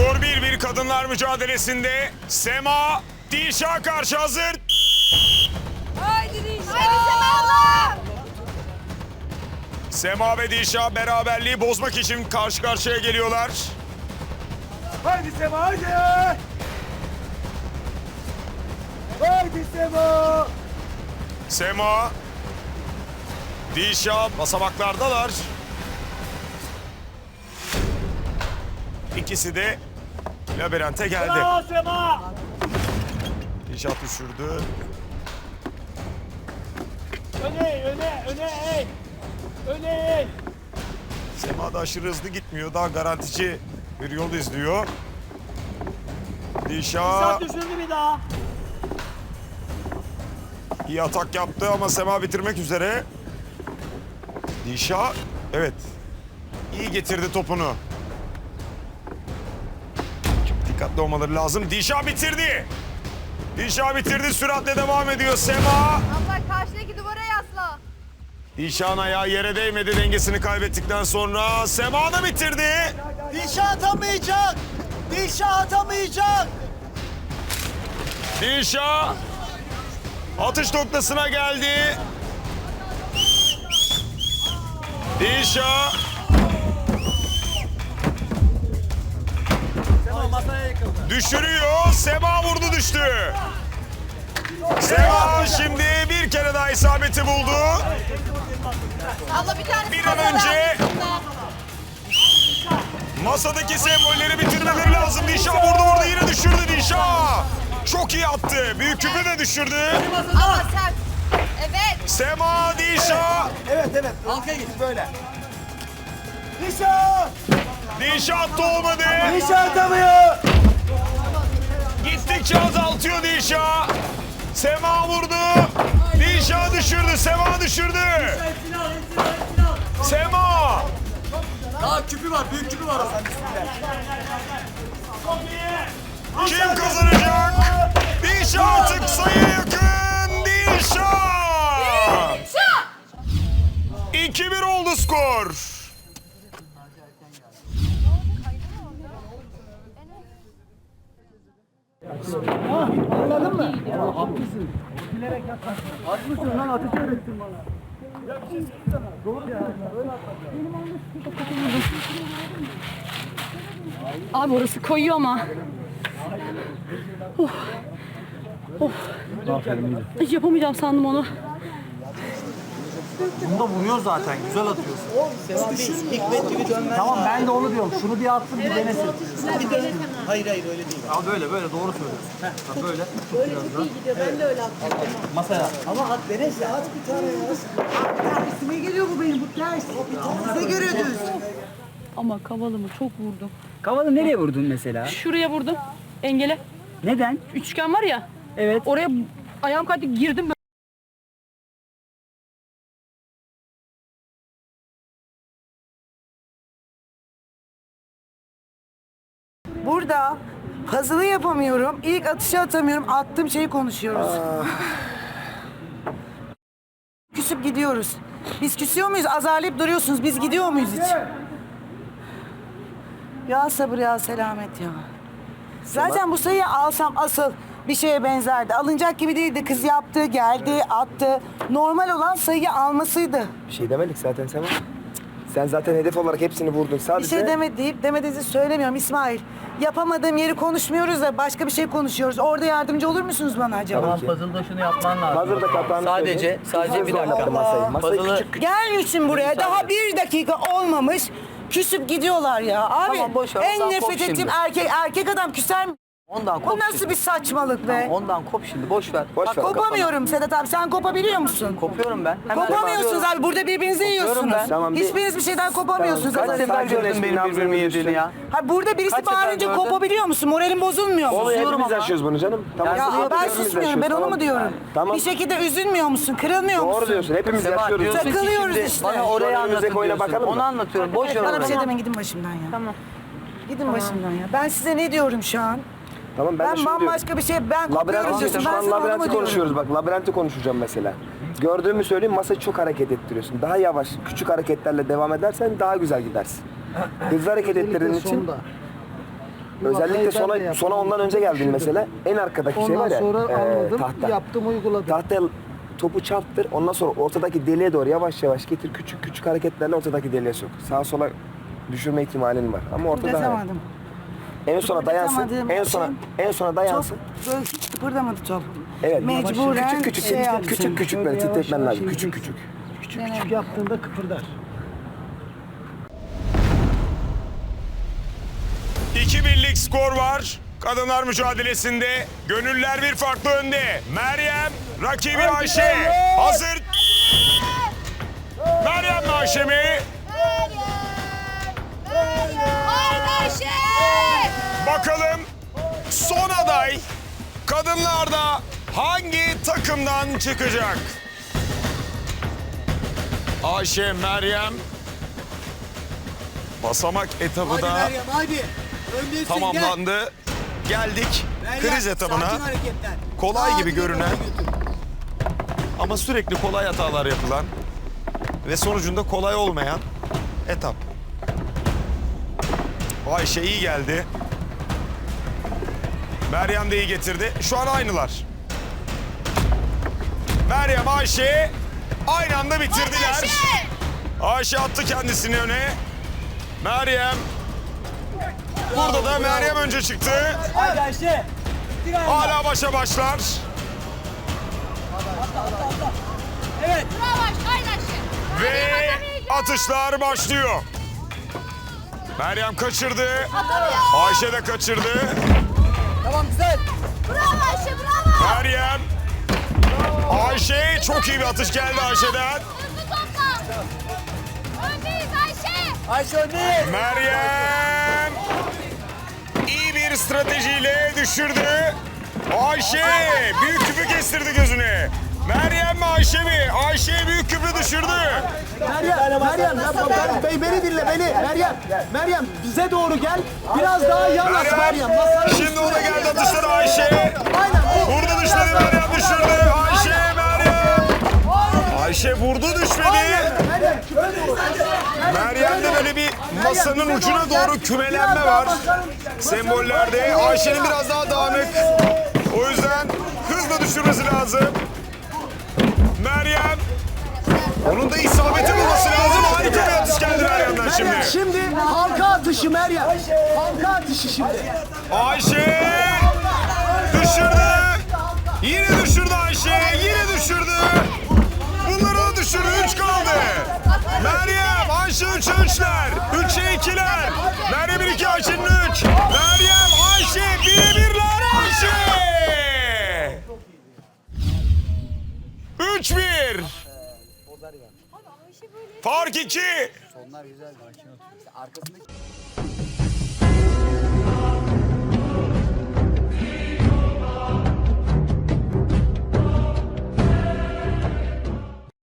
Skor 1-1 kadınlar mücadelesinde. Sema, Dişa karşı hazır. Haydi Dişa. Haydi Sema Sema ve Dişa beraberliği bozmak için karşı karşıya geliyorlar. Haydi Sema haydi. Haydi Sema. Sema, Dişa basamaklardalar. İkisi de labirente geldi. Bravo Sema. Dişa düşürdü. Öne öne öne eğ. Öne eğ. Sema da aşırı hızlı gitmiyor. Daha garantici bir yol izliyor. Dişa Sat düşürdü bir daha. iyi atak yaptı ama Sema bitirmek üzere. Dişa evet iyi getirdi topunu. Dikkatli olmaları lazım. Dişa bitirdi. Dişa bitirdi. Süratle devam ediyor Sema. Abla karşıdaki duvara yasla. Dişa'nın ayağı yere değmedi dengesini kaybettikten sonra. Sema da bitirdi. Dişa atamayacak. Dişa atamayacak. Dişa atış noktasına geldi. Dişa masaya yıkıldı. düşürüyor. Sema vurdu düştü. Sema şimdi bir kere daha isabeti buldu. Abla bir tane Bir an önce masadaki sembolleri bitirmeleri lazım. Dişa vurdu vurdu yine düşürdü Dişa. Çok iyi attı. Büyük küpü de düşürdü. Ama sert. Evet. Sema Dişa. Evet evet. Halkaya git böyle. Dişa. Dişa attı olmadı. Dişa atamıyor. Gittikçe azaltıyor Dişa. Sema vurdu. Dişa düşürdü. Sema düşürdü. Sema. Daha küpü var. Büyük küpü var. Kim kazanacak? Dişa artık sayıya yakın. Dişa. 2-1 oldu skor. Haklısın lan ateş öğrettin bana. Abi orası koyuyor ama. Of. Of. Hiç yapamayacağım sandım onu. Bunda vuruyor zaten. Güzel atıyorsun. Tamam ben de onu diyorum. Şunu bir atsın bir denesin. Hayır hayır öyle değil. Ya böyle böyle doğru söylüyorsun. Bak böyle. Böyle çok iyi gidiyor. Ben de öyle attım. Masaya. Ama at denese at bir tane ya. Tersime geliyor bu benim bu ters. Size göre düz. Ama kavalımı çok vurdum. Kavalı nereye vurdun mesela? Şuraya vurdum. Engele. Neden? Üçgen var ya. Evet. Oraya ayağım kaydı girdim Burada puzzle'ı yapamıyorum. İlk atışı atamıyorum. Attığım şeyi konuşuyoruz. Küsüp gidiyoruz. Biz küsüyor muyuz? Azarlayıp duruyorsunuz. Biz gidiyor muyuz hiç? Ya sabır ya selamet ya. Zaten bu sayıyı alsam asıl bir şeye benzerdi. Alınacak gibi değildi. Kız yaptı, geldi, attı. Normal olan sayıyı almasıydı. Bir şey demedik zaten Sema. Sen zaten hedef olarak hepsini vurdun. Bir Sadece şey deme deyip demediğinizi söylemiyorum İsmail. Yapamadığım yeri konuşmuyoruz da başka bir şey konuşuyoruz. Orada yardımcı olur musunuz bana acaba? Tamam puzzle'da şunu yapman lazım. Hazırda kapağını Sadece, söyle. sadece bir dakika. oynattı Masayı. Masayı Puzzle'ı- küçük Gelmişsin buraya daha bir dakika olmamış. Küsüp gidiyorlar ya. Abi Tamam, boş ver, en ondan nefret ettiğim erkek erkek adam küser mi? Ondan Bu kop nasıl şimdi. bir saçmalık be? Tamam, Ondan kop şimdi boş ver. Boş ver. kafana. Kopamıyorum Sedat abi. Sen kopabiliyor musun? Kopuyorum ben. Hemen Kopamıyorsunuz abi. Burada birbirinizi yiyorsunuz. ben. Tamam, bir- Hiçbiriniz bir şeyden kopamıyorsunuz. Kaç Sen sefer gördün benim birbirimi yediğini ya? Ha burada birisi Kaç sefer bağırınca gördün? kopabiliyor musun? Moralin bozulmuyor mu? Oğlum Susuyorum hepimiz ama. yaşıyoruz bunu canım. Tamam. Ya Ya hepimiz ben susmuyorum. Ben onu tamam. mu diyorum? Tamam. Bir şekilde üzülmüyor musun? Kırılmıyor musun? Doğru diyorsun. Hepimiz Sebat yaşıyoruz. diyorsun ki Takılıyoruz şimdi işte. bana orayı anlatın oyuna diyorsun. bakalım mı? Onu anlatıyorum. Boş ver Bana bir şey orayı. demeyin gidin başımdan ya. Tamam. Gidin başımdan ya. Ben size ne diyorum şu an? Tamam ben, de Ben şunu diyorum. bambaşka bir şey. Ben kopuyorum Labirent diyorsun. şu Ben an sana onu mu labirenti diyorum? konuşuyoruz bak. Labirenti konuşacağım mesela. Gördüğümü söyleyeyim masayı çok hareket ettiriyorsun. Daha yavaş, küçük hareketlerle devam edersen daha güzel gidersin. Hızlı hareket ettirdiğin için Özellikle sona, sona ondan önce geldim mesela. En arkadaki şey Ondan var ya. sonra e, anladım, tahta. yaptım, uyguladım. Tahtaya topu çarptır. Ondan sonra ortadaki deliğe doğru yavaş yavaş getir. Küçük küçük hareketlerle ortadaki deliğe sok. Sağa sola düşürme ihtimalin var. Ama ortada Kıpırdamadım. En sona dayansın. Kıpırdamadığım En sona için en sona Çok dayansın. böyle hiç kıpırdamadı top. Evet. Mecburen küçük küçük şey küçük yaptım. küçük küçük böyle titretmen lazım. Küçük yiyeceksin. küçük. Küçük küçük yaptığında kıpırdar. 2-1'lik skor var. Kadınlar mücadelesinde gönüller bir farklı önde. Meryem, rakibi Ayşe. Hazır. Meryem mi Ayşe mi? Haydi Ayşe. Bakalım son aday kadınlarda hangi takımdan çıkacak? Ayşe, Meryem. Basamak etabı da hadi. Öndesin tamamlandı. Geldik kriz etabına. Kolay gibi görünen ama sürekli kolay hatalar yapılan ve sonucunda kolay olmayan etap. Ayşe iyi geldi. Meryem de iyi getirdi. Şu an aynılar. Meryem, Ayşe aynı anda bitirdiler. Ayşe attı kendisini öne. Meryem. Burada da Meryem önce çıktı. Hadi Ayşe. Hala başa başlar. Bravo Ayşe. Haydi Ayşe. Ve atışlar başlıyor. Meryem kaçırdı. Ayşe de kaçırdı. Tamam güzel. Bravo Ayşe bravo. Meryem. Ayşe çok iyi bir atış geldi Ayşe'den. Hızlı topla. Öndeyiz Ayşe. Ayşe öndeyiz. Meryem iyi bir stratejiyle düşürdü. Ayşe büyük küpü kestirdi gözüne. Meryem Ayşe mi? Ayşe büyük küpü düşürdü. Meryem, Meryem, Meryem, bey beni dinle beni. Meryem, Meryem bize doğru gel. Biraz daha yanaş Meryem. Masanın Şimdi o da geldi atışları Ayşe. Aynen bu. Vurdu düşmedi Meryem düşürdü. Ayşe Meryem. Ayşe vurdu düşmedi. Meryem. Meryem'de böyle bir masanın ucuna doğru kümelenme var. Sembollerde. Ayşe'nin biraz daha dağınık. O yüzden hızla düşürmesi lazım. Meryem. Onun da isabeti bulması lazım. Harika bir atış geldi Meryem'den şimdi. Şimdi halka atışı Meryem. Halka atışı şimdi. Ayşe düşürdü. Yine düşürdü Ayşe. Yine düşürdü. Bunları da düşürdü. Üç kaldı. Meryem, Ayşe üçe üçler. Üçe ikiler. Meryem'in iki, Ayşe'nin üç. Meryem, Ayşe bire birler 3-1. Fark 2. Sonlar güzel. Arkasındaki...